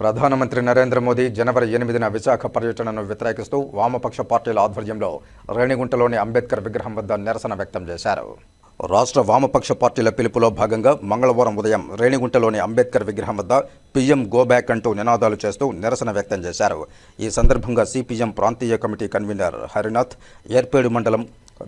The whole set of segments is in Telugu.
ప్రధానమంత్రి నరేంద్ర మోదీ జనవరి ఎనిమిదిన విశాఖ పర్యటనను వ్యతిరేకిస్తూ వామపక్ష పార్టీల ఆధ్వర్యంలో రేణిగుంటలోని అంబేద్కర్ విగ్రహం వద్ద నిరసన వ్యక్తం చేశారు. రాష్ట్ర వామపక్ష పార్టీల పిలుపులో భాగంగా మంగళవారం ఉదయం రేణిగుంటలోని అంబేద్కర్ విగ్రహం వద్ద పీఎం గోబ్యాక్ అంటూ నినాదాలు చేస్తూ నిరసన వ్యక్తం చేశారు. ఈ సందర్భంగా సిపిఎం ప్రాంతీయ కమిటీ కన్వీనర్ హరినాథ్ ఏర్పేడు మండలం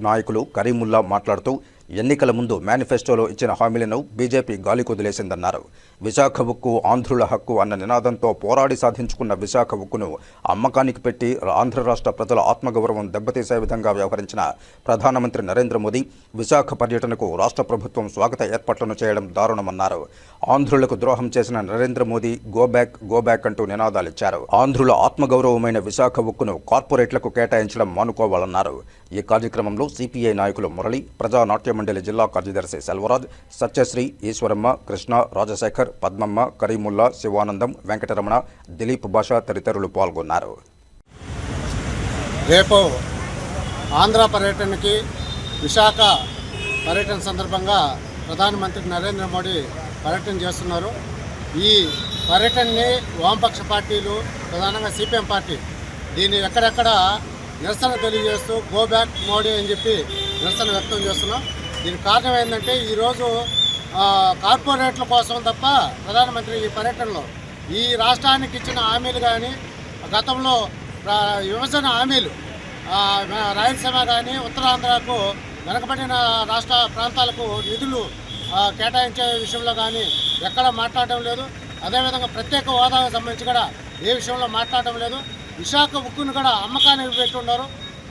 నాయకులు కరీముల్లా మాట్లాడుతూ ఎన్నికల ముందు మేనిఫెస్టోలో ఇచ్చిన హామీలను బీజేపీ గాలి కుదిలేసిందన్నారు. విశాఖ ఉక్కు ఆంధ్రుల హక్కు అన్న నినాదంతో పోరాడి సాధించుకున్న విశాఖ ఉక్కును అమ్మకానికి పెట్టి ఆంధ్ర రాష్ట్ర ప్రజల ఆత్మగౌరవం దెబ్బతీసే విధంగా వ్యవహరించిన ప్రధానమంత్రి నరేంద్ర మోదీ విశాఖ పర్యటనకు రాష్ట్ర ప్రభుత్వం స్వాగత ఏర్పాట్లను చేయడం దారుణమన్నారు. ఆంధ్రులకు ద్రోహం చేసిన Narendra Modi go back go back అంటూ నినాదాలిచ్చారు ఆంధ్రుల ఆత్మగౌరవమైన విశాఖ ఉక్కును కార్పొరేట్లకు కేటాయించడం మానుకోవాలన్నారు. ఈ కార్యక్రమంలో సిపిఐ నాయకులు మురళి ప్రజానాట్యం మండలి జిల్లా కార్యదర్శి సెల్వరాజ్ సత్యశ్రీ ఈశ్వరమ్మ కృష్ణ రాజశేఖర్ పద్మమ్మ కరీముల్లా శివానందం వెంకటరమణ దిలీప్ భాష తదితరులు పాల్గొన్నారు. రేపు ఆంధ్ర పర్యటనకి విశాఖ పర్యటన సందర్భంగా ప్రధానమంత్రి నరేంద్ర మోడీ పర్యటన చేస్తున్నారు. ఈ పర్యటనని వామపక్ష పార్టీలు ప్రధానంగా సిపిఎం పార్టీ దీన్ని ఎక్కడెక్కడ నిరసన తెలియజేస్తూ గో బ్యాక్ మోడీ అని చెప్పి నిరసన వ్యక్తం చేస్తున్నాం. దీనికి కారణం ఏంటంటే ఈరోజు కార్పొరేట్ల కోసం తప్ప ప్రధానమంత్రి ఈ పర్యటనలో ఈ రాష్ట్రానికి ఇచ్చిన హామీలు కానీ గతంలో విభజన హామీలు రాయలసీమ కానీ ఉత్తరాంధ్రకు వెనకబడిన రాష్ట్ర ప్రాంతాలకు నిధులు కేటాయించే విషయంలో కానీ ఎక్కడ మాట్లాడడం లేదు. అదేవిధంగా ప్రత్యేక హోదాకు సంబంధించి కూడా ఏ విషయంలో మాట్లాడడం లేదు. విశాఖ ఉక్కును కూడా అమ్మకానికి పెట్టున్నారు.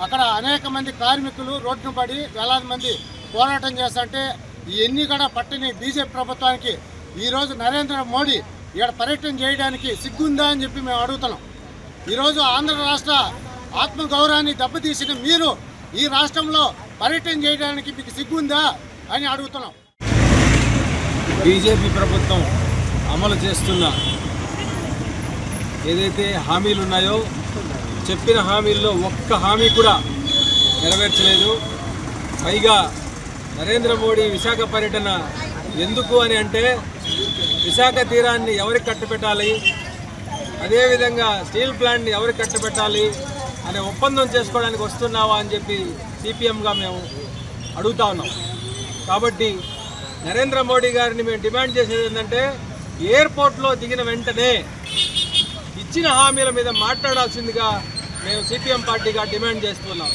అక్కడ అనేక మంది కార్మికులు రోడ్డును పడి వేలాది మంది పోరాటం చేస్తుంటే ఇవన్నీ కూడా పట్టని బీజేపీ ప్రభుత్వానికి ఈరోజు నరేంద్ర మోడీ ఇక్కడ పర్యటన చేయడానికి సిగ్గుందా అని చెప్పి మేము అడుగుతున్నాం. ఈరోజు ఆంధ్ర రాష్ట్ర ఆత్మ గౌరవాన్ని దెబ్బతీసిన మీరు ఈ రాష్ట్రంలో పర్యటన చేయడానికి మీకు సిగ్గుందా అని అడుగుతున్నాం. బీజేపీ ప్రభుత్వం అమలు చేస్తున్న ఏదైతే హామీలు ఉన్నాయో చెప్పిన హామీల్లో ఒక్క హామీ కూడా నెరవేర్చలేదు. పైగా నరేంద్ర మోడీ విశాఖ పర్యటన ఎందుకు అని అంటే విశాఖ తీరాన్ని ఎవరికి కట్టబెట్టాలి? అదేవిధంగా స్టీల్ ప్లాంట్ని ఎవరికి కట్టబెట్టాలి? అనే ఒప్పందం చేసుకోవడానికి వస్తున్నావా అని చెప్పి సిపిఎంగా మేము అడుగుతా ఉన్నాం. కాబట్టి నరేంద్ర మోడీ గారిని మేము డిమాండ్ చేసేది ఏంటంటే ఎయిర్పోర్ట్లో దిగిన వెంటనే ఇచ్చిన హామీల మీద మాట్లాడాల్సిందిగా మేము సిపిఎం పార్టీగా డిమాండ్ చేస్తున్నాం.